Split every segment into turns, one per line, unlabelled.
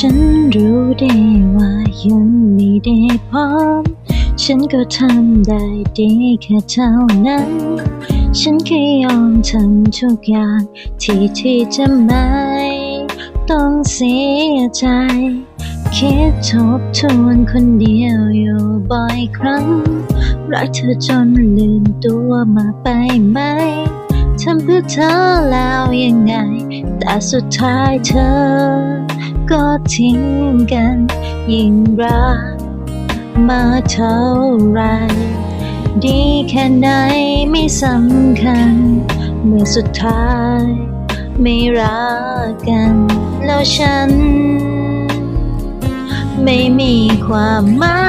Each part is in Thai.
ฉันรู้ได้ว่ายังไม่ได้พร้อม ฉันก็ทำได้ดีแค่เท่านั้น ฉันแค่ยอมทำทุกอย่างที่ที่จะไม่ต้องเสียใจ คิดทบทวนคนเดียวอยู่บ่อยครั้ง รักเธอจนลืมตัวมาไปไหมทำเพื่อเธอแล้วยังไง แต่สุดท้ายเธอ ก็ทิ้งกัน ยิ่งรักมาเท่าไร ดีแค่ไหนไม่สำคัญ เมื่อสุดท้าย ไม่รักกัน แล้วฉัน ไม่มีความหมา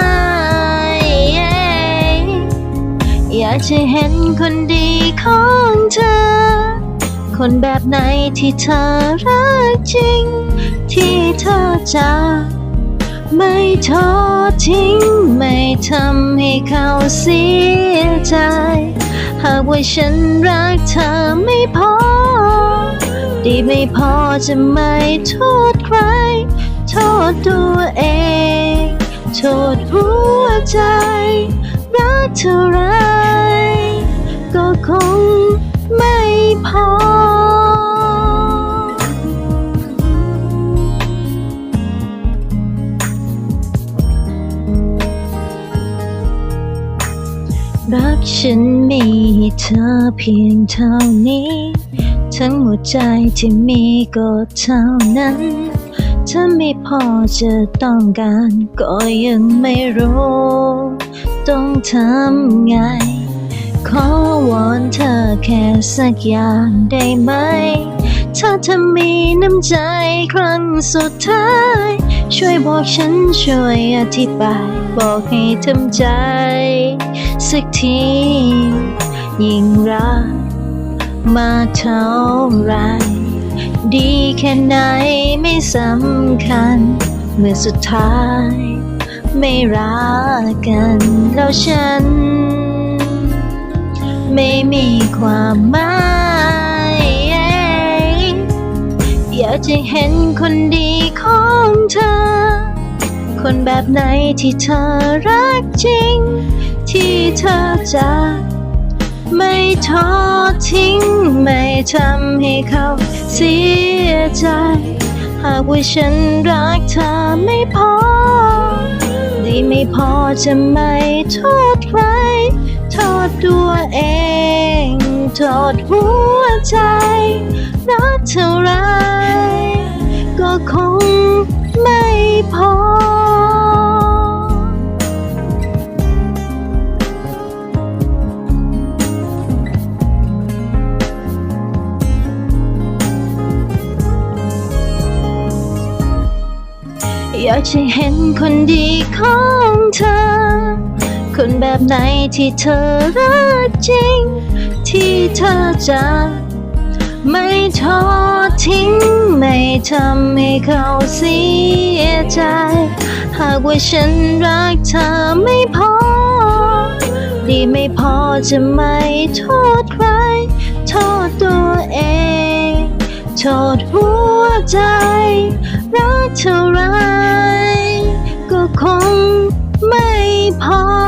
ยอยากจะเห็นคนดีของเธอ คนแบบไหนที่เธอรักจริง ที่เธอจะไม่ทอดทิ้ง ไม่ทำให้เขาเสียใจ หากว่าฉันรักเธอไม่พอ ดีไม่พอจะไม่โทษใคร โทษตัวเอง โทษหัวใจ รักเท่าไรก็คงไม่พอ รักฉันมีให้เธอเพียงเท่านี้ ทั้งหมดใจที่มีก็เท่านั้น ถ้าไม่พอจะต้องการก็ยังไม่รู้ ต้องทำไง ขอวอนเธอแค่สักอย่างได้ไหม ถ้าเธอมีน้ำใจครั้งสุดท้าย ช่วยบอกฉันช่วยอธิบาย บอกให้ทำใจ สักที ยิ่งรักมาเท่าไร ดีแค่ไหนไม่สำคัญ เมื่อสุดท้าย ไม่รักกันแล้วฉัน ไม่มีความหมายอยากจะเห็นคนดีของเธอ คนแบบไหนที่เธอรักจริง ที่เธอจะไม่ทอดทิ้ง ไม่ทำให้เขาเสียใจ หากว่าฉันรักเธอไม่พอดีไม่พอจะไม่โทษใครโทษตัวเองโทษหัวใจ รักเท่าไร ก็คงไม่พอ อยากจะเห็นคนดีของเธอ คนแบบไหนที่เธอรักจริง ที่เธอจะไม่ทอดทิ้ง ไม่ทำให้เขาเสียใจ หากว่าฉันรักเธอไม่พอ ดีไม่พอจะไม่โทษใคร โทษตัวเอง โทษหัวใจ รักเท่าไรก็คงไม่พอ